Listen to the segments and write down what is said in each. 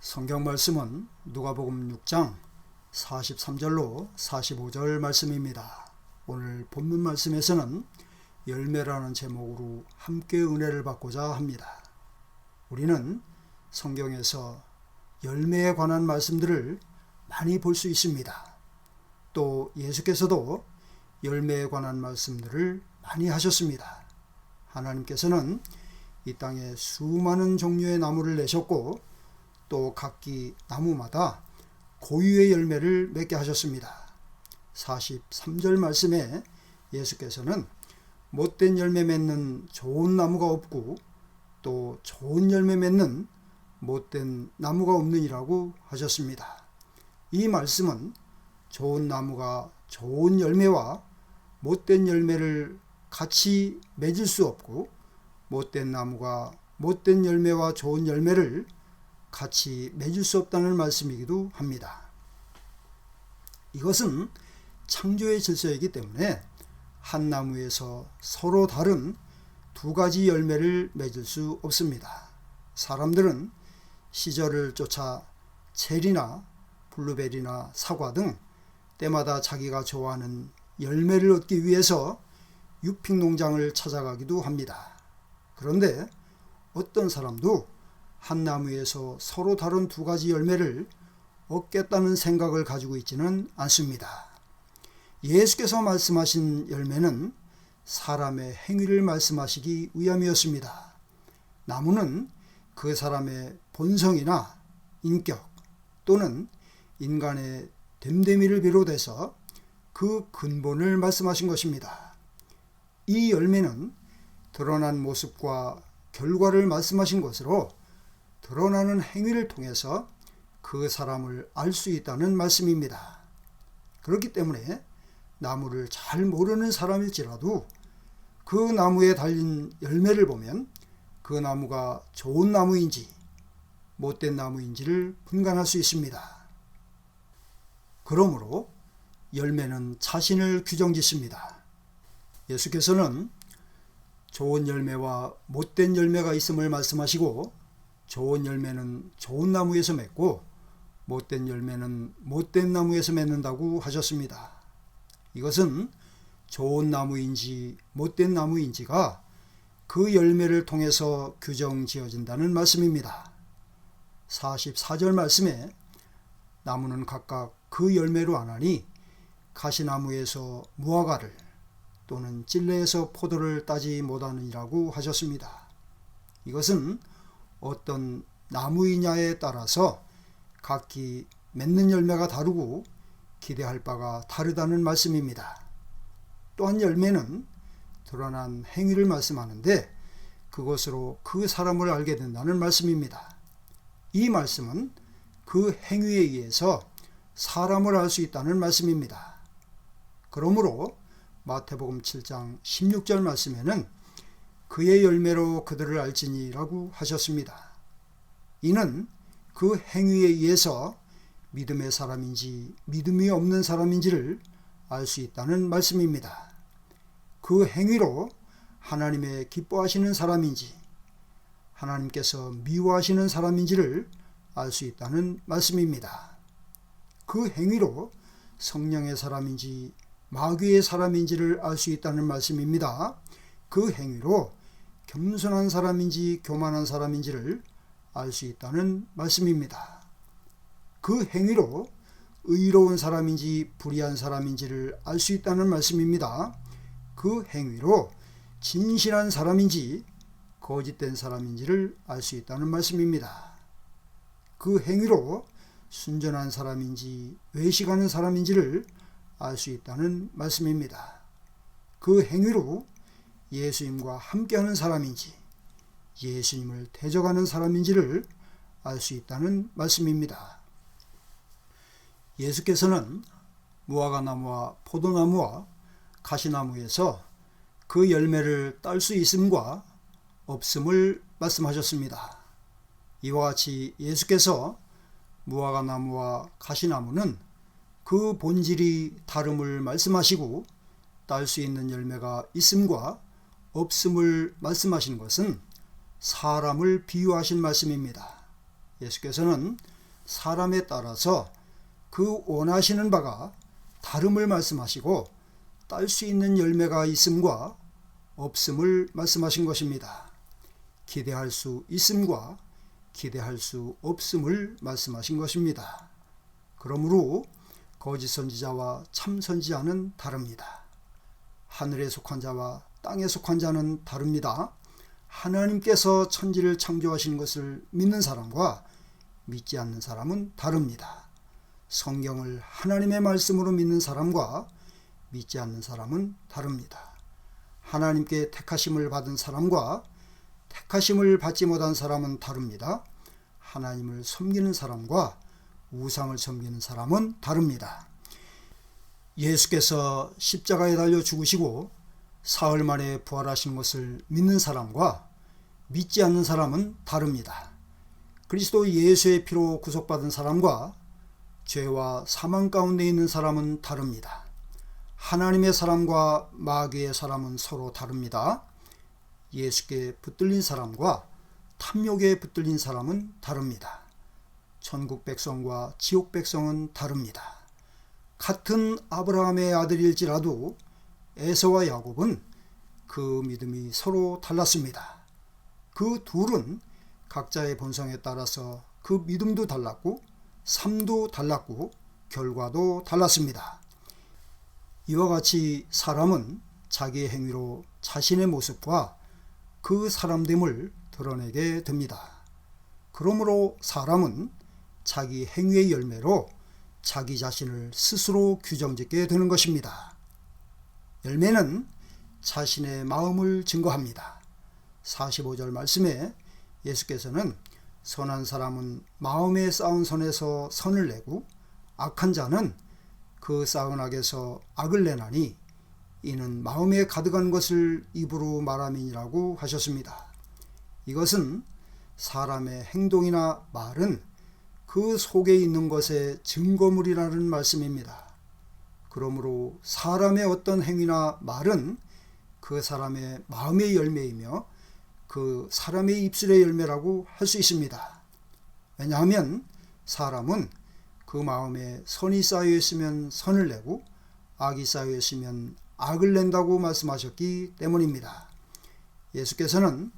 성경 말씀은 누가복음 6장 43절로 45절 말씀입니다. 오늘 본문 말씀에서는 열매라는 제목으로 함께 은혜를 받고자 합니다. 우리는 성경에서 열매에 관한 말씀들을 많이 볼 수 있습니다. 또 예수께서도 열매에 관한 말씀들을 많이 하셨습니다. 하나님께서는 이 땅에 수많은 종류의 나무를 내셨고 또 각기 나무마다 고유의 열매를 맺게 하셨습니다. 43절 말씀에 예수께서는 못된 열매 맺는 좋은 나무가 없고 또 좋은 열매 맺는 못된 나무가 없느니라고 하셨습니다. 이 말씀은 좋은 나무가 좋은 열매와 못된 열매를 같이 맺을 수 없고 못된 나무가 못된 열매와 좋은 열매를 같이 맺을 수 없다는 말씀이기도 합니다. 이것은 창조의 질서이기 때문에 한 나무에서 서로 다른 두 가지 열매를 맺을 수 없습니다. 사람들은 시절을 쫓아 체리나 블루베리나 사과 등 때마다 자기가 좋아하는 열매를 얻기 위해서 유픽 농장을 찾아가기도 합니다. 그런데 어떤 사람도 한 나무에서 서로 다른 두 가지 열매를 얻겠다는 생각을 가지고 있지는 않습니다. 예수께서 말씀하신 열매는 사람의 행위를 말씀하시기 위함이었습니다. 나무는 그 사람의 본성이나 인격 또는 인간의 됨됨이를 비롯해서 그 근본을 말씀하신 것입니다. 이 열매는 드러난 모습과 결과를 말씀하신 것으로 드러나는 행위를 통해서 그 사람을 알 수 있다는 말씀입니다. 그렇기 때문에 나무를 잘 모르는 사람일지라도 그 나무에 달린 열매를 보면 그 나무가 좋은 나무인지 못된 나무인지를 분간할 수 있습니다. 그러므로 열매는 자신을 규정짓습니다. 예수께서는 좋은 열매와 못된 열매가 있음을 말씀하시고 좋은 열매는 좋은 나무에서 맺고 못된 열매는 못된 나무에서 맺는다고 하셨습니다. 이것은 좋은 나무인지 못된 나무인지가 그 열매를 통해서 규정 지어진다는 말씀입니다. 44절 말씀에 나무는 각각 그 열매로 안 하니 가시나무에서 무화과를 또는 찔레에서 포도를 따지 못하느니라고 하셨습니다. 이것은 어떤 나무이냐에 따라서 각기 맺는 열매가 다르고 기대할 바가 다르다는 말씀입니다. 또한 열매는 드러난 행위를 말씀하는데 그것으로 그 사람을 알게 된다는 말씀입니다. 이 말씀은 그 행위에 의해서 사람을 알 수 있다는 말씀입니다. 그러므로 마태복음 7장 16절 말씀에는 그의 열매로 그들을 알지니라고 하셨습니다. 이는 그 행위에 의해서 믿음의 사람인지 믿음이 없는 사람인지를 알 수 있다는 말씀입니다. 그 행위로 하나님의 기뻐하시는 사람인지 하나님께서 미워하시는 사람인지를 알 수 있다는 말씀입니다. 그 행위로 성령의 사람인지 마귀의 사람인지를 알 수 있다는 말씀입니다. 그 행위로 겸손한 사람인지 교만한 사람인지를 알 수 있다는 말씀입니다. 그 행위로 의로운 사람인지 불의한 사람인지를 알 수 있다는 말씀입니다. 그 행위로 진실한 사람인지 거짓된 사람인지를 알 수 있다는 말씀입니다. 그 행위로 순전한 사람인지 외식하는 사람인지를 알 수 있다는 말씀입니다. 그 행위로 예수님과 함께하는 사람인지 예수님을 대적하는 사람인지를 알 수 있다는 말씀입니다. 예수께서는 무화과 나무와 포도나무와 가시나무에서 그 열매를 딸 수 있음과 없음을 말씀하셨습니다. 이와 같이 예수께서 무화과 나무와 가시나무는 그 본질이 다름을 말씀하시고 딸 수 있는 열매가 있음과 없음을 말씀하신 것은 사람을 비유하신 말씀입니다. 예수께서는 사람에 따라서 그 원하시는 바가 다름을 말씀하시고 딸 수 있는 열매가 있음과 없음을 말씀하신 것입니다. 기대할 수 있음과 기대할 수 없음을 말씀하신 것입니다. 그러므로 거짓 선지자와 참 선지자는 다릅니다. 하늘에 속한 자와 땅에 속한 자는 다릅니다. 하나님께서 천지를 창조하신 것을 믿는 사람과 믿지 않는 사람은 다릅니다. 성경을 하나님의 말씀으로 믿는 사람과 믿지 않는 사람은 다릅니다. 하나님께 택하심을 받은 사람과 택하심을 받지 못한 사람은 다릅니다. 하나님을 섬기는 사람과 우상을 섬기는 사람은 다릅니다. 예수께서 십자가에 달려 죽으시고 사흘 만에 부활하신 것을 믿는 사람과 믿지 않는 사람은 다릅니다. 그리스도 예수의 피로 구속받은 사람과 죄와 사망 가운데 있는 사람은 다릅니다. 하나님의 사람과 마귀의 사람은 서로 다릅니다. 예수께 붙들린 사람과 탐욕에 붙들린 사람은 다릅니다. 천국 백성과 지옥 백성은 다릅니다. 같은 아브라함의 아들일지라도 에서와 야곱은 그 믿음이 서로 달랐습니다. 그 둘은 각자의 본성에 따라서 그 믿음도 달랐고 삶도 달랐고 결과도 달랐습니다. 이와 같이 사람은 자기의 행위로 자신의 모습과 그 사람됨을 드러내게 됩니다. 그러므로 사람은 자기 행위의 열매로 자기 자신을 스스로 규정짓게 되는 것입니다. 열매는 자신의 마음을 증거합니다. 45절 말씀에 예수께서는 선한 사람은 마음에 쌓은 선에서 선을 내고 악한 자는 그 쌓은 악에서 악을 내나니 이는 마음에 가득한 것을 입으로 말함이니라고 하셨습니다. 이것은 사람의 행동이나 말은 그 속에 있는 것의 증거물이라는 말씀입니다. 그러므로 사람의 어떤 행위나 말은 그 사람의 마음의 열매이며 그 사람의 입술의 열매라고 할 수 있습니다. 왜냐하면 사람은 그 마음에 선이 쌓여 있으면 선을 내고 악이 쌓여 있으면 악을 낸다고 말씀하셨기 때문입니다. 예수께서는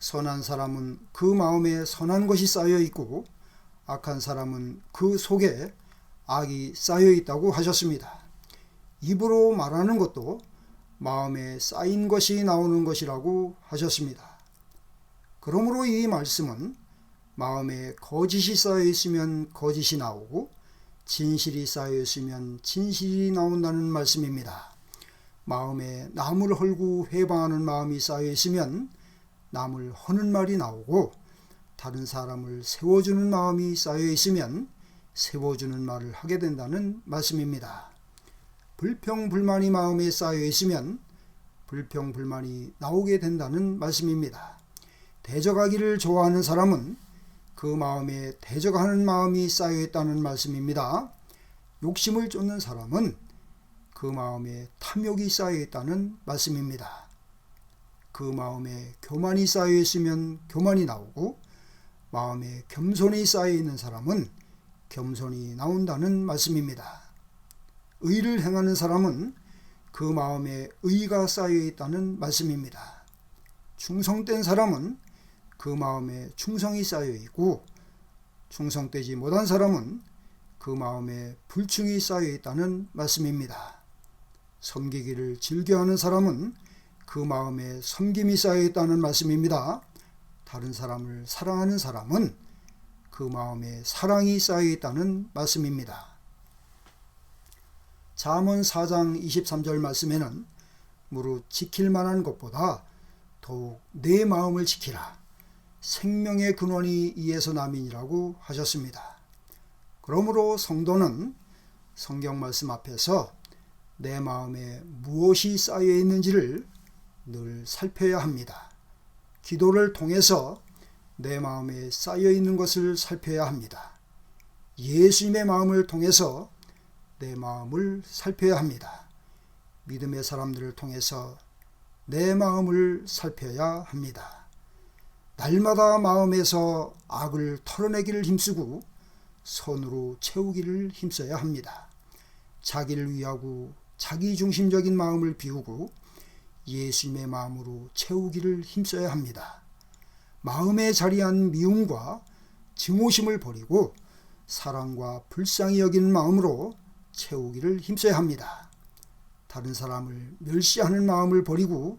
선한 사람은 그 마음에 선한 것이 쌓여 있고 악한 사람은 그 속에 악이 쌓여 있다고 하셨습니다. 입으로 말하는 것도 마음에 쌓인 것이 나오는 것이라고 하셨습니다. 그러므로 이 말씀은 마음에 거짓이 쌓여 있으면 거짓이 나오고 진실이 쌓여 있으면 진실이 나온다는 말씀입니다. 마음에 남을 헐고 회방하는 마음이 쌓여 있으면 남을 허는 말이 나오고 다른 사람을 세워주는 마음이 쌓여 있으면 세워주는 말을 하게 된다는 말씀입니다. 불평 불만이 마음에 쌓여 있으면 불평 불만이 나오게 된다는 말씀입니다. 대적하기를 좋아하는 사람은 그 마음에 대적하는 마음이 쌓여 있다는 말씀입니다. 욕심을 쫓는 사람은 그 마음에 탐욕이 쌓여 있다는 말씀입니다. 그 마음에 교만이 쌓여 있으면 교만이 나오고 마음에 겸손이 쌓여 있는 사람은 겸손이 나온다는 말씀입니다. 의를 행하는 사람은 그 마음에 의가 쌓여 있다는 말씀입니다. 충성된 사람은 그 마음에 충성이 쌓여 있고 충성되지 못한 사람은 그 마음에 불충이 쌓여 있다는 말씀입니다. 섬기기를 즐겨하는 사람은 그 마음에 섬김이 쌓여 있다는 말씀입니다. 다른 사람을 사랑하는 사람은 그 마음에 사랑이 쌓여 있다는 말씀입니다. 잠언 4장 23절 말씀에는 무릇 지킬 만한 것보다 더욱 내 마음을 지키라. 생명의 근원이 이에서 남이라고 하셨습니다. 그러므로 성도는 성경 말씀 앞에서 내 마음에 무엇이 쌓여 있는지를 늘 살펴야 합니다. 기도를 통해서 내 마음에 쌓여 있는 것을 살펴야 합니다. 예수님의 마음을 통해서 내 마음을 살펴야 합니다. 믿음의 사람들을 통해서 내 마음을 살펴야 합니다. 날마다 마음에서 악을 털어내기를 힘쓰고 선으로 채우기를 힘써야 합니다. 자기를 위하고 자기 중심적인 마음을 비우고 예수님의 마음으로 채우기를 힘써야 합니다. 마음에 자리한 미움과 증오심을 버리고 사랑과 불쌍히 여기는 마음으로 채우기를 힘써야 합니다. 다른 사람을 멸시하는 마음을 버리고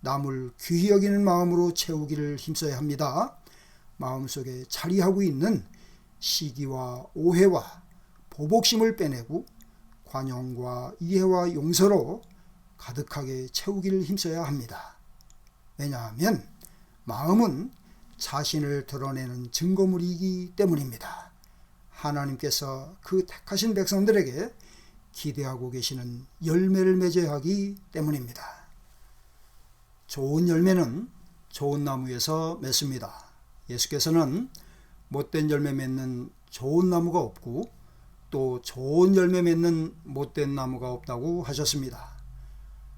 남을 귀히 여기는 마음으로 채우기를 힘써야 합니다. 마음속에 자리하고 있는 시기와 오해와 보복심을 빼내고 관용과 이해와 용서로 가득하게 채우기를 힘써야 합니다. 왜냐하면 마음은 자신을 드러내는 증거물이기 때문입니다. 하나님께서 그 택하신 백성들에게 기대하고 계시는 열매를 맺어야 하기 때문입니다. 좋은 열매는 좋은 나무에서 맺습니다. 예수께서는 못된 열매 맺는 좋은 나무가 없고 또 좋은 열매 맺는 못된 나무가 없다고 하셨습니다.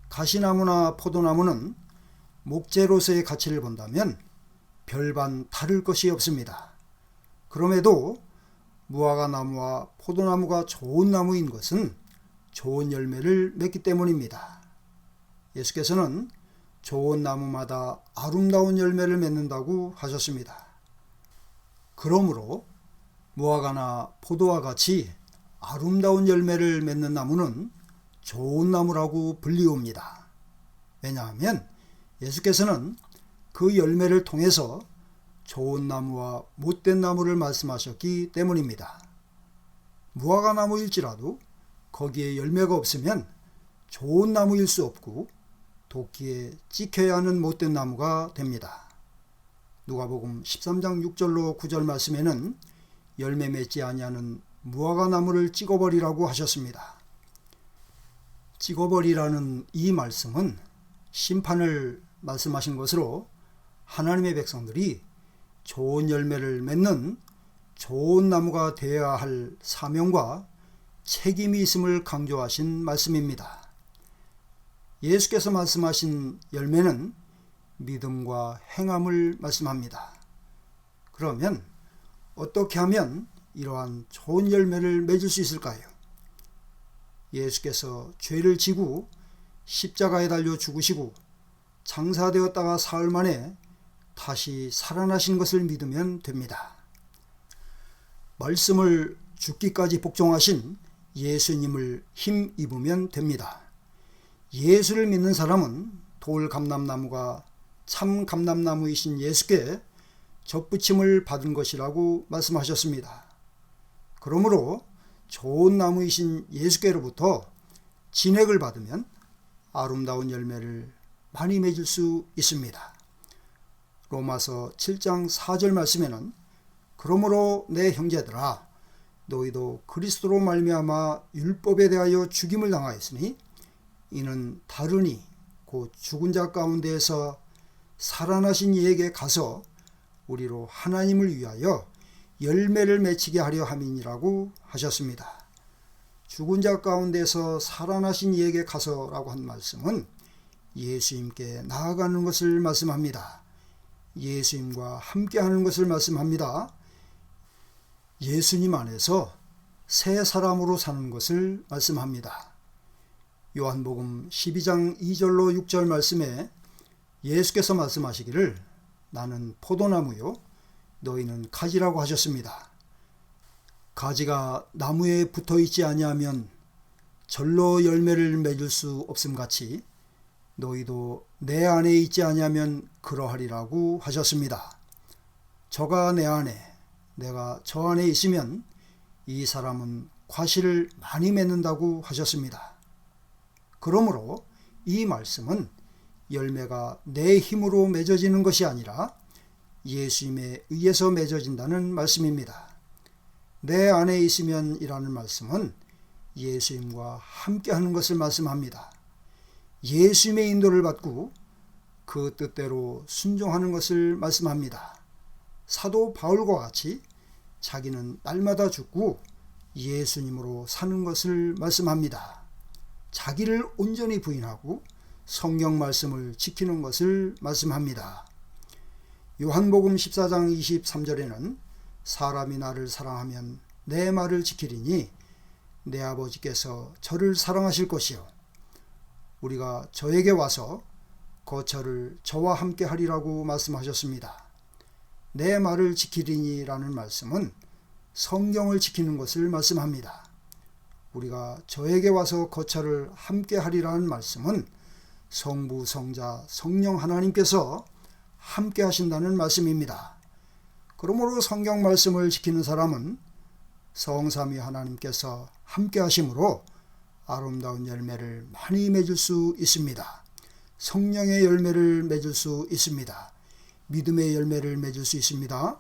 가시나무나 포도나무는 목재로서의 가치를 본다면 별반 다를 것이 없습니다. 그럼에도 무화과 나무와 포도나무가 좋은 나무인 것은 좋은 열매를 맺기 때문입니다. 예수께서는 좋은 나무마다 아름다운 열매를 맺는다고 하셨습니다. 그러므로 무화과나 포도와 같이 아름다운 열매를 맺는 나무는 좋은 나무라고 불리웁니다. 왜냐하면 예수께서는 그 열매를 통해서 좋은 나무와 못된 나무를 말씀하셨기 때문입니다. 무화과 나무일지라도 거기에 열매가 없으면 좋은 나무일 수 없고 도끼에 찍혀야 하는 못된 나무가 됩니다. 누가복음 13장 6절로 9절 말씀에는 열매 맺지 아니하는 무화과 나무를 찍어버리라고 하셨습니다. 찍어버리라는 이 말씀은 심판을 말씀하신 것으로 하나님의 백성들이 좋은 열매를 맺는 좋은 나무가 되어야 할 사명과 책임이 있음을 강조하신 말씀입니다. 예수께서 말씀하신 열매는 믿음과 행함을 말씀합니다. 그러면 어떻게 하면 이러한 좋은 열매를 맺을 수 있을까요? 예수께서 죄를 지고 십자가에 달려 죽으시고 장사되었다가 사흘 만에 다시 살아나신 것을 믿으면 됩니다. 말씀을 죽기까지 복종하신 예수님을 힘입으면 됩니다. 예수를 믿는 사람은 돌 감람나무가 참 감람나무이신 예수께 접붙임을 받은 것이라고 말씀하셨습니다. 그러므로 좋은 나무이신 예수께로부터 진액을 받으면 아름다운 열매를 많이 맺을 수 있습니다. 로마서 7장 4절 말씀에는 그러므로 내 형제들아 너희도 그리스도로 말미암아 율법에 대하여 죽임을 당하였으니 이는 다르니 곧 죽은 자 가운데에서 살아나신 이에게 가서 우리로 하나님을 위하여 열매를 맺히게 하려 함이니라고 하셨습니다. 죽은 자 가운데서 살아나신 이에게 가서라고 한 말씀은 예수님께 나아가는 것을 말씀합니다. 예수님과 함께하는 것을 말씀합니다. 예수님 안에서 새 사람으로 사는 것을 말씀합니다. 요한복음 12장 2절로 6절 말씀에 예수께서 말씀하시기를 나는 포도나무요 너희는 가지라고 하셨습니다. 가지가 나무에 붙어 있지 아니하면 절로 열매를 맺을 수 없음 같이 너희도 내 안에 있지 아니하면 그러하리라고 하셨습니다. 저가 내 안에 내가 저 안에 있으면 이 사람은 과실을 많이 맺는다고 하셨습니다. 그러므로 이 말씀은 열매가 내 힘으로 맺어지는 것이 아니라 예수님에 의해서 맺어진다는 말씀입니다. 내 안에 있으면 이라는 말씀은 예수님과 함께 하는 것을 말씀합니다. 예수님의 인도를 받고 그 뜻대로 순종하는 것을 말씀합니다. 사도 바울과 같이 자기는 날마다 죽고 예수님으로 사는 것을 말씀합니다. 자기를 온전히 부인하고 성경 말씀을 지키는 것을 말씀합니다. 요한복음 14장 23절에는 사람이 나를 사랑하면 내 말을 지키리니 내 아버지께서 저를 사랑하실 것이요 우리가 저에게 와서 거처를 저와 함께 하리라고 말씀하셨습니다. 내 말을 지키리니라는 말씀은 성경을 지키는 것을 말씀합니다. 우리가 저에게 와서 거처를 함께 하리라는 말씀은 성부, 성자, 성령 하나님께서 함께 하신다는 말씀입니다. 그러므로 성경 말씀을 지키는 사람은 성삼위 하나님께서 함께 하심으로 아름다운 열매를 많이 맺을 수 있습니다. 성령의 열매를 맺을 수 있습니다. 믿음의 열매를 맺을 수 있습니다.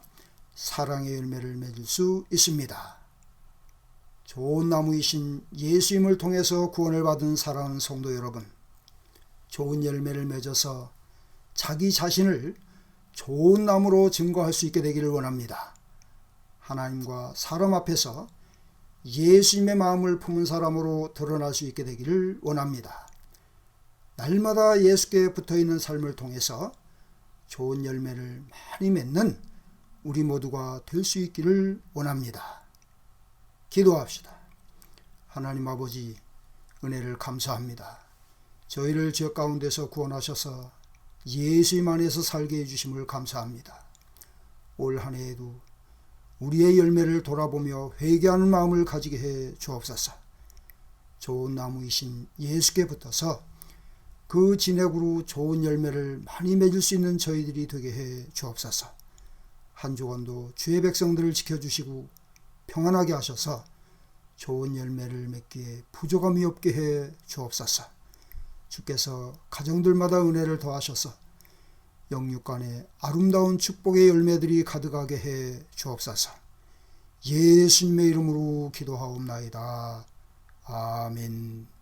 사랑의 열매를 맺을 수 있습니다. 좋은 나무이신 예수님을 통해서 구원을 받은 사랑하는 성도 여러분, 좋은 열매를 맺어서 자기 자신을 좋은 나무로 증거할 수 있게 되기를 원합니다. 하나님과 사람 앞에서 예수님의 마음을 품은 사람으로 드러날 수 있게 되기를 원합니다. 날마다 예수께 붙어 있는 삶을 통해서 좋은 열매를 많이 맺는 우리 모두가 될 수 있기를 원합니다. 기도합시다. 하나님 아버지, 은혜를 감사합니다. 저희를 죄 가운데서 구원하셔서 예수님 안에서 살게 해주심을 감사합니다. 올 한 해에도 우리의 열매를 돌아보며 회개하는 마음을 가지게 해 주옵소서. 좋은 나무이신 예수께 붙어서 그 진액으로 좋은 열매를 많이 맺을 수 있는 저희들이 되게 해 주옵소서. 한 주간도 주의 백성들을 지켜주시고 평안하게 하셔서 좋은 열매를 맺기에 부족함이 없게 해 주옵소서. 주께서 가정들마다 은혜를 더하셔서 영육간에 아름다운 축복의 열매들이 가득하게 해 주옵소서. 예수님의 이름으로 기도하옵나이다. 아멘.